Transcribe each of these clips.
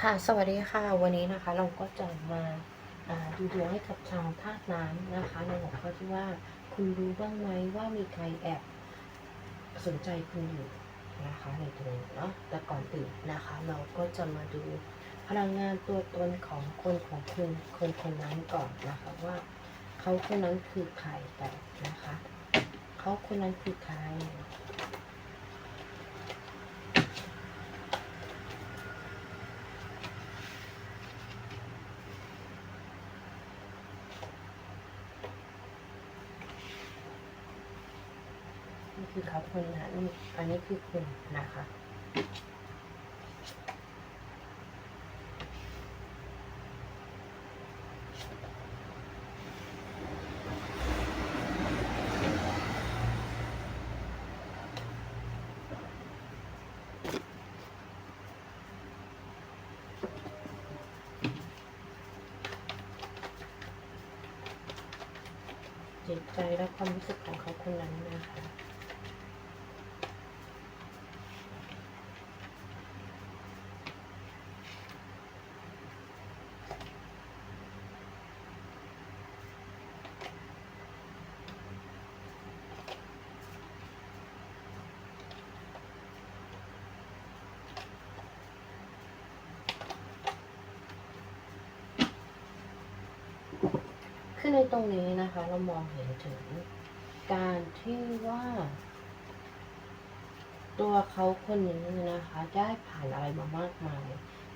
ค่ะสวัสดีค่ะวันนี้นะคะเราก็จะมาดูดวงให้กับชาวธาตุน้ำนะคะในหัวข้อที่ว่าคุณรู้บ้างไหมว่ามีใครแอบสนใจคุณอยู่นะคะในตรงนี้เนาะแต่ก่อนอื่นนะคะ เราก็จะมาดูพลังงานตัวตนของคนของคุณคนคนนั้นก่อนนะคะว่าเขาคนนั้นคือใครแต่นะคะเขาคนนั้นคือใคร คือเขาคนนะนี่อันนี้คือคุณนะคะ จิตใจและความรู้สึกของเขาคนนั้นนะคะ ในตรงนี้นะคะ เรามองเห็นถึงการที่ว่า ตัวเขาคนนี้นะคะ ได้ผ่านอะไรมามากมาย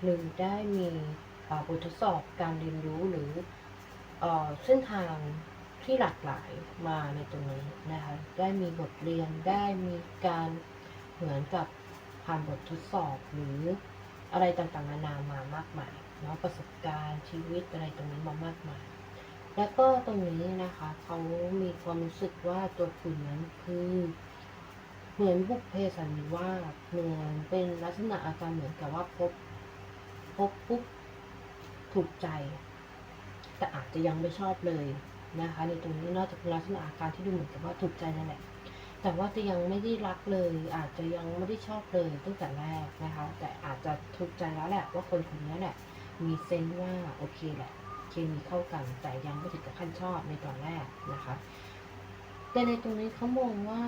หรือได้มีบททดสอบการเรียนรู้หรือเอ่อเส้นทางที่หลากหลายมาในตรงนี้นะคะ ได้มีบทเรียนได้มีการเหมือนกับผ่านบททดสอบหรืออะไรต่างๆนานามามากมายเนาะประสบการณ์ชีวิตอะไรตรงนี้มามากมาย แล้วก็ตรงนี้นะคะเขามีความรู้สึกว่าตัวคุณนั้นคือ เหมือนบุพเพสันนิวาสเหมือนเป็นลักษณะอาการเหมือนกับว่าพบพบปุ๊บถูกใจ แต่อาจจะยังไม่ชอบเลยนะคะ ในตรงนี้นอกจากลักษณะอาการที่ดูเหมือนกับว่าถูกใจนั่นแหละ แต่ว่าจะยังไม่ได้รักเลย อาจจะยังไม่ได้ชอบเลยตั้งแต่แรกนะคะ แต่อาจจะถูกใจแล้วแหละว่าคนคนนี้แหละมีเซนว่าโอเคแหละ เคมีเข้ากัน แต่ยังไม่ถึงกับขั้นชอบในตอนแรกนะคะ แต่ในตรงนี้เขามองว่า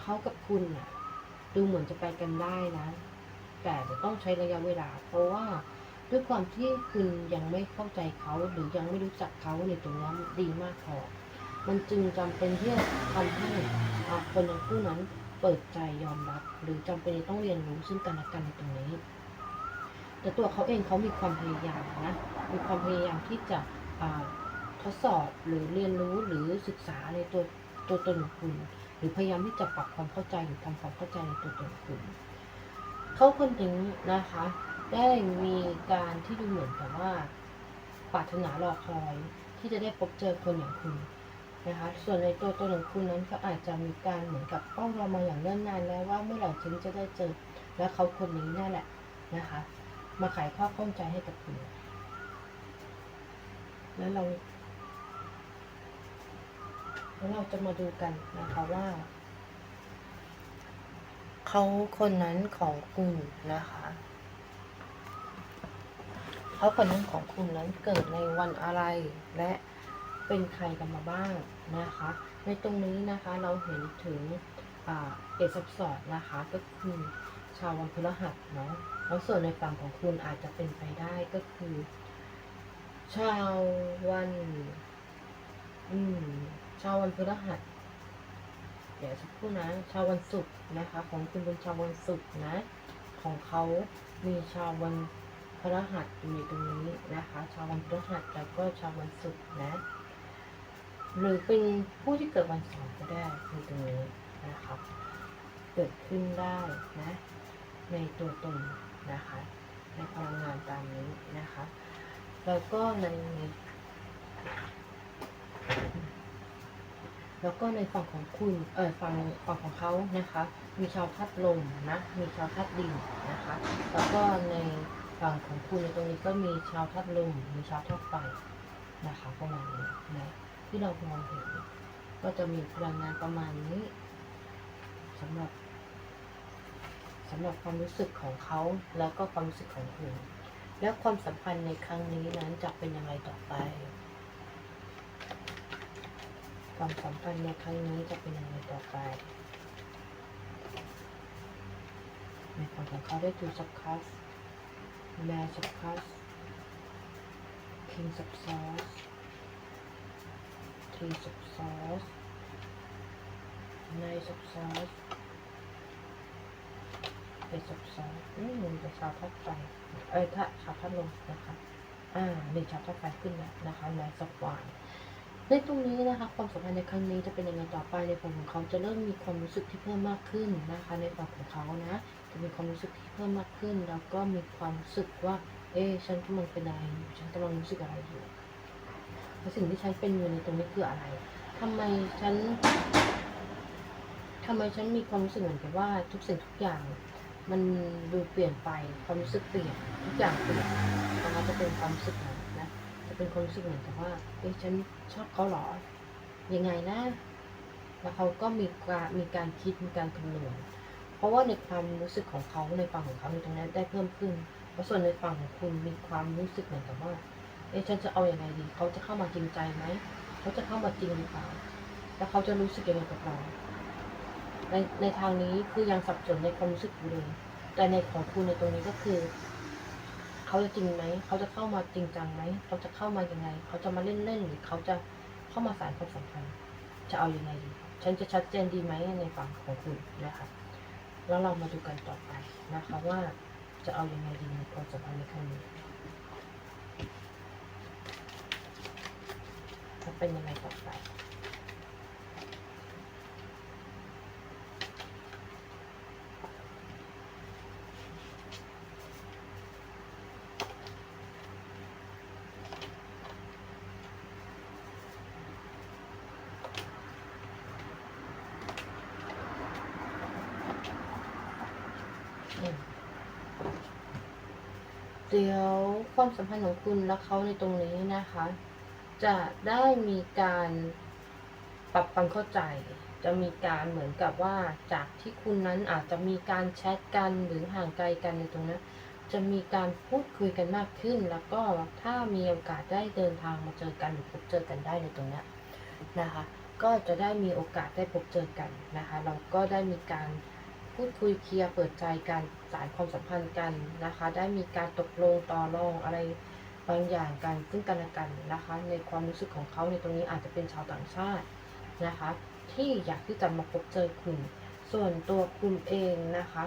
เขากับคุณอะดูเหมือนจะไปกันได้นะ แต่จะต้องใช้ระยะเวลา เพราะว่าด้วยความที่คุณยังไม่เข้าใจเขาหรือยังไม่รู้จักเขาในตรงนั้นดีมากพอมันจึงจำเป็นที่จะทำให้คนทั้งคู่นั้นเปิดใจยอมรับ หรือจำเป็นต้องเรียนรู้ซึ่งกันและกันในตรงนี้ แต่ตัวเขาเองเขามีความพยายามนะ มีความพยายามที่จะทดสอบหรือเรียนรู้หรือศึกษาในตัวตัวตนของคุณ หรือพยายามที่จะปรับความเข้าใจหรือทำความเข้าใจในตัวตนคุณ เขาคนถึงนะคะ ได้มีการที่ดูเหมือนกับว่าปรารถนารอคอยที่จะได้พบเจอคนอย่างคุณนะคะ ส่วนในตัวตนของคุณนั้นก็อาจจะมีการเหมือนกับเฝ้ารอมาอย่างเนิ่นนานแล้วว่าเมื่อไหร่ฉันจะได้เจอและเขาคนนี้นั่นแหละนะคะ มาไขข้อข้องใจให้กับคุณ แล้วเรา แล้วเราจะมาดูกันนะคะว่า เขาคนนั้นของคุณนะคะ เขาคนนั้นของคุณนั้นเกิดในวันอะไรและเป็นใครกันมาบ้างนะคะ ในตรงนี้นะคะเราเห็นถึงเอกซับสอดนะคะก็คือ ชาววันพฤหัสเนาะแล้วส่วนในฝั่งของคุณอาจจะเป็นไปได้ก็คือ ชาววัน อืม ชาววันพฤหัสเดี๋ยวสักครู่นะชาววันศุกร์นะคะ ของคุณเป็นชาววันศุกร์นะ ของเขามีชาววันพฤหัสอยู่ในตรงนี้นะคะ ชาววันพฤหัสแล้วก็ชาววันศุกร์นะ หรือเป็นผู้ที่เกิดวันเสาร์ก็ได้ในตรงนี้นะคะ เกิดขึ้นได้นะในตัวตนนะคะในพลังงานตามนี้นะคะ แล้วก็ในแล้วก็ในฝั่งของคุณ เออฝั่งฝั่งของเขานะคะ มีชาวธาตุลมนะ มีชาวธาตุดินนะคะ แล้วก็ในฝั่งของคุณในตรงนี้ก็มีชาวธาตุลม มีชาวธาตุไฟนะคะประมาณนี้นะที่เรามองเห็น ก็จะมีพลังงานประมาณนี้สำหรับ สำหรับความรู้สึกของเขาแล้วก็ความรู้สึกของคุณแล้วความสัมพันธ์ในครั้งนี้นั้นจะเป็นอย่างไรต่อไป ความสัมพันธ์ในครั้งนี้จะเป็นอย่างไรต่อไปในฝั่งของเขาได้ถูกสับคัสแมวสับคัส King สับซอสทีสับซอสในสับซอส ไปสับซอสอืมมันจะชาวทัดไฟเอ้ยถ้าชาวทัดลมนะคะ อ่ามีชาวทัดไฟขึ้นแล้วนะคะในสับวานในตรงนี้นะคะความสัมพันธ์ในครั้งนี้จะเป็นยังไงต่อไปในฝั่งของเขาจะเริ่มมีความรู้สึกที่เพิ่มมากขึ้นนะคะ ในฝั่งของเขานะจะมีความรู้สึกที่เพิ่มมากขึ้น แล้วก็มีความรู้สึกว่า เอ๊ฉันกำลังเป็นอะไรอยู่ฉันกำลังรู้สึกอะไรอยู่แล้วสิ่งที่ฉันเป็นอยู่ในตรงนี้คืออะไรทำไมฉันทำไมฉันมีความรู้สึกเหมือนกับว่าทุกสิ่งทุกอย่าง มันดูเปลี่ยนไปความรู้สึกเปลี่ยนทุกอย่างเปลี่ยนนะคะจะเป็นความรู้สึกนั้นนะจะเป็นความรู้สึกเหมือนกับว่าเอ๊ะฉันชอบเขาหรอยังไงนะ แล้วเขาก็มีการมีการคิดมีการคำนวณเพราะว่าในความรู้สึกของเขาในฝั่งของเขาในตรงนั้นได้เพิ่มขึ้นแล้วส่วนในฝั่งของคุณมีความรู้สึกเหมือนกับว่าเอ๊ะฉันจะเอาอยัางไงดี เขาจะเข้ามาจริงใจไหมเขาจะเข้ามาจริงหรือเปล่าแล้วเขาจะรู้สึกยังไงกับเรา ในในทางนี้คือยังสับสนในความรู้สึกอยู่เลย แต่ในของคุณในตรงนี้ก็คือ เขาจะจริงไหม เขาจะเข้ามาจริงจังไหม เขาจะเข้ามายังไง เขาจะมาเล่นเล่นๆหรือเขาจะเข้ามาสานความสัมพันธ์ จะเอาอยัางไงดี ฉันจะชัดเจนดีไหมในฝั่งของคุณนะคะแล้วเรามาดูกันต่อไปนะคะว่าจะเอาอยัางไงดีในความสัมพันธ์ในครั้งนี้จะเป็นยังไงต่อไป อืม เดี๋ยวความสัมพันธ์ของคุณและเขาในตรงนี้นะคะ จะได้มีการปรับความเข้าใจ จะมีการเหมือนกับว่าจากที่คุณนั้นอาจจะมีการแชทกันหรือห่างไกลกันในตรงนั้นจะมีการพูดคุยกันมากขึ้น แล้วก็ถ้ามีโอกาสได้เดินทางมาเจอกันหรือพบเจอกันได้ในตรงนี้ยนะคะ ก็จะได้มีโอกาสได้พบเจอกันนะคะ เราก็ได้มีการ พูดคุยเคลียร์เปิดใจกันสารความสัมพันธ์กันนะคะ ได้มีการตกลงต่อรองอะไรบางอย่างกันซึ่งกันและกันนะคะ ในความรู้สึกของเขาในตรงนี้อาจจะเป็นชาวต่างชาตินะคะ ที่อยากที่จะมาพบเจอคุณ ส่วนตัวคุณเองนะคะ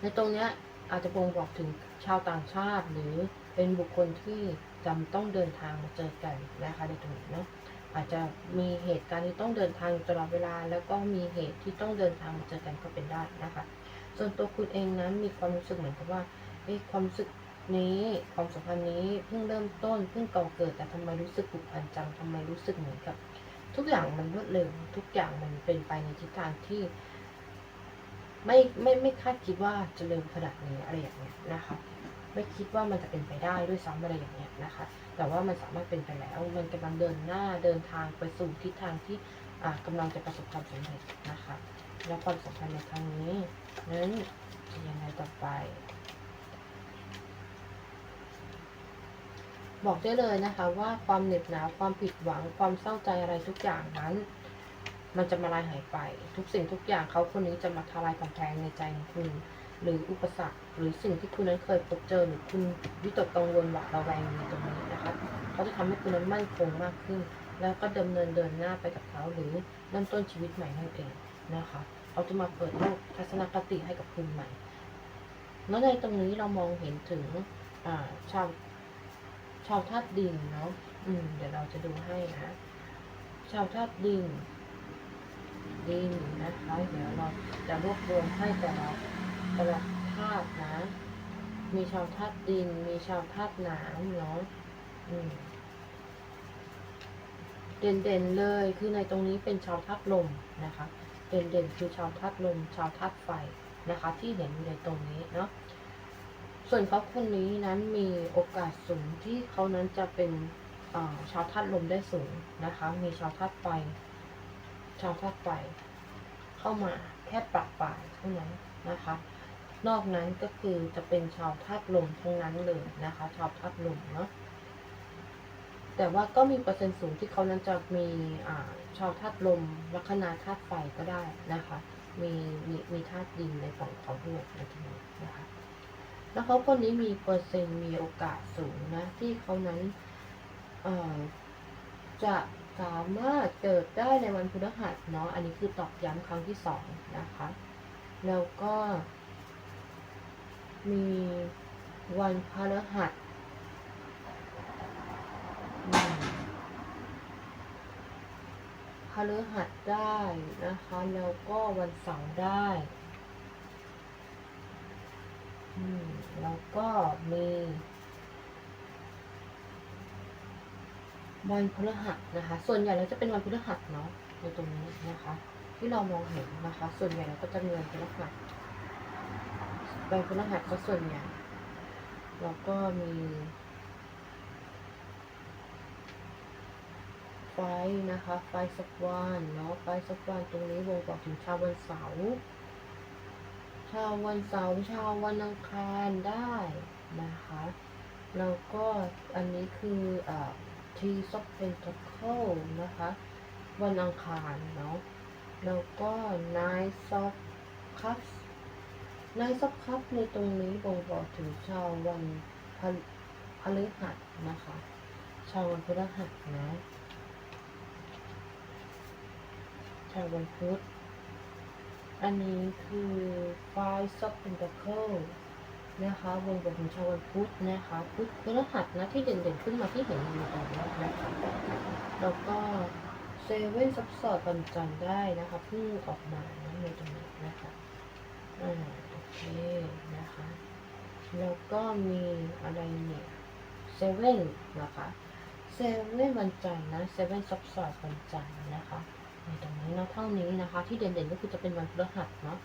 ในตรงเนี้ยอาจจะบ่งบอกถึงชาวต่างชาติ หรือเป็นบุคคลที่จำต้องเดินทางมาเจอกันนะคะในตรงนี้เนาะ อาจจะมีเหตุการณ์ที่ต้องเดินทางตลอดเวลา แล้วก็มีเหตุที่ต้องเดินทางมาเจอกันก็เป็นได้นะคะ ส่วนตัวคุณเองนั้นมีความรู้สึกเหมือนกับว่าเอ๊ะความรู้สึกนี้ความสัมพันธ์นี้เพิ่งเริ่มต้นเพิ่งก่อเกิดแต่ทำไมรู้สึกผูกพันจังทำไมรู้สึกเหมือนกับ ทุกอย่างมันรวดเร็วทุกอย่างมันเป็นไปในทิศทางที่ ไม่ไม่ไม่คาดคิดว่าจะเร็วขนาดนี้อะไรอย่างเงี้ยนะคะ ไม่คิดว่ามันจะเป็นไปได้ด้วยซ้ำอะไรอย่างเงี้ยนะคะ แต่ว่ามันสามารถเป็นไปแล้ว มันกำลังเดินหน้าเดินทางไปสู่ทิศทางที่อ่ากำลังจะประสบความสำเร็จนะคะ และความสัมพันธ์ในครั้งนี้นั้นจะยังไงต่อไป บอกได้เลยนะคะว่าความเหน็บหนาวความผิดหวังความเศร้าใจอะไรทุกอย่างนั้น มันจะมาลายหายไป ทุกสิ่งทุกอย่างเขาคนนี้จะมาทลายกำแพงในใจของคุณ หรืออุปสรรค หรือสิ่งที่คุณนั้นเคยพบเจอหรือคุณวิตกกังวลหวาดระแวงในตรงนี้นะคะเขาจะทำให้คุณนั้นมั่นคงมากขึ้น แล้วก็ดำเนินเดินหน้าไปกับเขาหรือเริ่มต้นชีวิตใหม่นั่นเองนะคะเขาจะมาเปิดโลกทัศนคติให้กับคุณใหม่แล้วในตรงนี้เรามองเห็นถึงาชาวชาวธาตุดินเนาะอืม เดี๋ยวเราจะดูให้นะชาวธาตุดินดินนะคะเดี๋ยวเราจะรวบรวมให้แต่ละแต่ละธาตุนะ มีชาวธาตุดิน มีชาวธาตุน้ำเนาะเด่นๆเลยคือในตรงนี้เป็นชาวธาตุลมนะคะ เด่นๆคือชาวธาตุลม ชาวธาตุไฟนะคะ ที่เห็นอยู่ในตรงนี้เนาะส่วนเขาคนนี้นั้นมีโอกาสสูงที่เขานั้นจะเป็นาชาวธาตุลมได้สูงนะคะ มีชาวธาตุไฟ ชาวธาตุไฟเข้ามาแค่ปรับปลายเท่านั้นนะคะ นอกนั้นก็คือจะเป็นชาวธาตุลมทั้งนั้นเลยนะคะ ชาวธาตุลมเนาะแต่ว่าก็มีเปอร์เซ็นต์สูงที่เขานั้นจะมีอ่าชาวธาตุลมลัคนาธาตุไฟก็ได้นะคะ มีมีมีธาตุดินในฝั่งของทั้งหมดในทีนี้นะคะแล้วเขาคนนี้มีเปอร์เซ็นต์มีโอกาสสูงนะที่เขานั้นเอ่อจะสามารถเกิดได้ในวันพฤหัสเนาะอันนี้คือตอกย้ำครั้งที่สองนะคะ แล้วก็ มีวันพฤหัสพฤหัสได้นะคะ แล้วก็วันเสาร์ได้แล้วก็มีวันพฤหัสนะคะ ส่วนใหญ่แล้วจะเป็นวันพฤหัสเนาะในตรงนี้นะคะ ที่เรามองเห็นนะคะ ส่วนใหญ่เราก็จะมีวันพฤหัส วันพฤหัสก็ส่วนใหญ่แล้วก็มีไฟนะคะ ไฟสักวันเนาะไฟสักวันตรงนี้บ่งบอกถึงชาววันเสาร์ชาววันเสาร์ชาววันอังคารได้นะคะแล้วก็อันนี้คืออ่า Tea of Pentacle นะคะ วันอังคารเนาะแล้วก็ Nine of Cups Nine of Cups ในสักพักในตรงนี้บ่งบอกถึงชาววันพฤหัสนะคะ ชาววันพฤหัสนะ ชาววันพุธ อันนี้คือ Five of Pentacles นะคะวงบอกของชาววันพุธนะคะพุธพฤหัสนะที่เด่นๆขึ้นมาที่เห็นอยู่ตรงนี้นะคะแล้วก็เซเว่นซับซอร์วันจันทร์ได้นะคะเพิ่งออกมานะในตรงนี้นะคะ อ่าโอเคนะคะ แล้วก็มีอะไรเนี่ยเซเว่นนะคะเซเว่นวันจันทร์นะเซเว่นซับซอร์วันจันทร์นะคะในตรงนี้นะเท่านี้นะคะ ที่เด่นๆก็คือจะเป็นวันพฤหัสเนาะ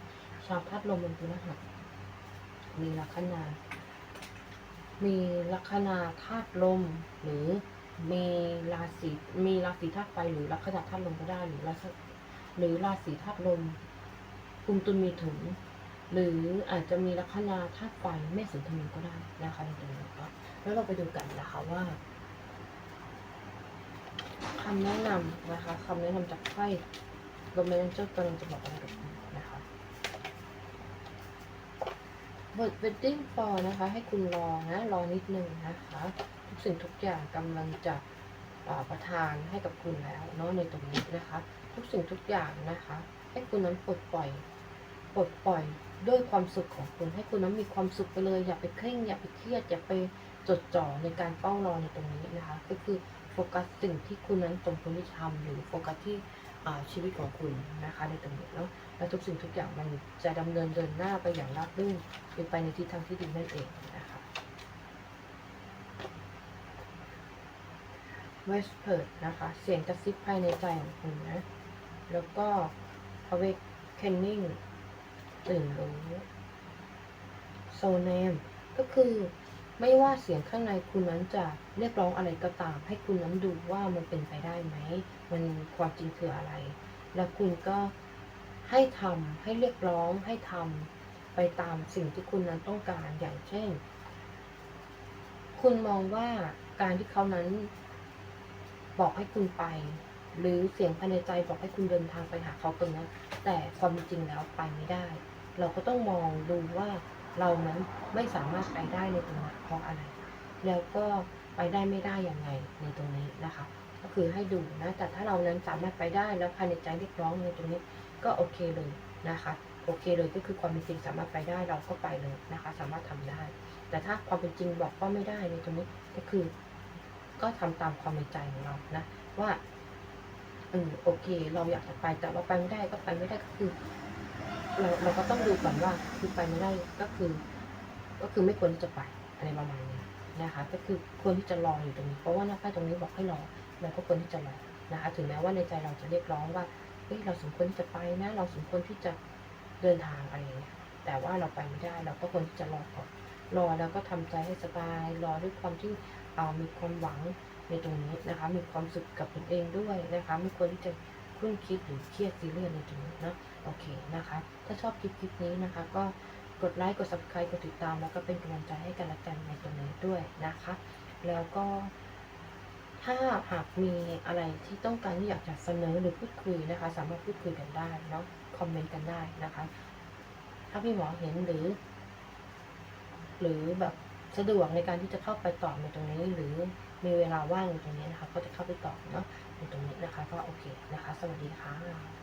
ชาวพัดลมวันพฤหัสมีลัคนา มีลัคนาธาตุลม หรือมีราศีมีราศีธาตุไฟหรือลัคนาธาตุลมก็ได้หรือราศีหรือราศีธาตุลมกุมตุลมีถุน หรืออาจจะมีลัคนาธาตุไฟเมษสิงธนูก็ได้นะคะในตรงนี้ก็แล้วเราไปดูกันนะคะว่าคำแนะนำนะคะคำแนะนำจากไพ่โรแมนเจอร์กำลังจะบอกอะไรกับคุณนะคะบท wedding for นะคะ ให้คุณรอนะ รอนิดนึงนะคะ ทุกสิ่งทุกอย่างกำลังจะประทานให้กับคุณแล้วเนาะในตรงนี้นะคะ ทุกสิ่งทุกอย่างนะคะ ให้คุณนั้นปลดปล่อย ปลดปล่อย ด้วยความสุขของคุณให้คุณนั้นมีความสุขไปเลย อย่าไปเคร่ง อย่าไปเครียด อย่าไปจดจ่อในการเป้ารอในตรงนี้นะคะ ก็คือโฟกัสสิ่งที่คุณนั้นตรงคุณที่ทำหรือโฟกัสที่ชีวิตของคุณนะคะในตรงนี้เนาะแล้วทุกสิ่งทุกอย่างมันจะดำเนินเดินหน้าไปอย่างราบรื่นเป็นไปในทิศทางที่ดีนั่นเองนะคะ Whisper นะคะเสียงกระซิบภายในใจของคุณนะ แล้วก็ Awakening ตื่นรู้ Soul Name ก็คือไม่ว่าเสียงข้างในคุณนั้นจะเรียกร้องอะไรก็ตาม ให้คุณนั้นดูว่ามันเป็นไปได้ไหม มันความจริงคืออะไร แล้วคุณก็ให้ทำให้เรียกร้องให้ทำไปตามสิ่งที่คุณนั้นต้องการอย่างเช่น คุณมองว่าการที่เขานั้นบอกให้คุณไป หรือเสียงภายในใจบอกให้คุณเดินทางไปหาเขาตรงนั้น แต่ความจริงแล้วไปไม่ได้ เราก็ต้องมองดูว่าเรานั้นไม่สามารถไปได้ในตรงนั้นเพราะอะไร แล้วก็ไปได้ไม่ได้อย่างไงในตรงนี้นะคะ ก็คือให้ดูนะ แต่ถ้าเรานั้นสามารถไปได้แล้วภายในใจเรียกร้องในตรงนี้ก็โอเคเลยนะคะ โอเคเลยก็คือความเป็นจริงสามารถไปได้เราก็ไปเลยนะคะ สามารถทำได้ แต่ถ้าความเป็นจริงบอกว่าไม่ได้ในตรงนี้ก็คือ ก็ทำตามความในใจของเรานะ ว่าเออโอเค เราอยากจะไปแต่เราไปไม่ได้ก็ไปไม่ได้ก็คือ เราเราก็ต้องดูก่อนว่าคือไปไม่ได้ก็คือ ก็คือไม่ควรที่จะไปอะไรประมาณนี้นะคะ ก็คือควรที่จะรออยู่ตรงนี้ เพราะว่าหน้าไพ่ตรงนี้บอกให้รอเราก็ควรที่จะรอนะคะ ถึงแม้ว่าในใจเราจะเรียกร้องว่าเฮ้ยเราสมควรที่จะไปนะ เราสมควรที่จะเดินทางอะไรอย่างเงี้ยแต่ว่าเราไปไม่ได้เราก็ควรที่จะรอก่อนรอแล้วก็ทำใจให้สบายรอด้วยความที่เอ่อมีความหวังในตรงนี้นะคะ มีความสุขกับตนเองด้วยนะคะ ไม่ควรที่จะคุ้นคิดหรือเครียดซีเรียสในตรงนี้เนาะ โอเคนะคะ ถ้าชอบคลิปคลิปนี้นะคะ ก็กดไลค์กด subscribe กดติดตาม แล้วก็เป็นกำลังใจให้กันและกันในตรงนี้ด้วยนะคะ แล้วก็ถ้าหากมีอะไรที่ต้องการที่อยากจะเสนอหรือพูดคุยนะคะ สามารถพูดคุยกันได้เนาะคอมเมนต์กันได้นะคะ ถ้าพี่หมอเห็นหรือ หรือแบบสะดวกในการที่จะเข้าไปตอบในตรงนี้หรือมีเวลาว่างในตรงนี้นะคะ ก็จะเข้าไปตอบเนาะในตรงนี้นะคะ ก็โอเคนะคะ สวัสดีค่ะ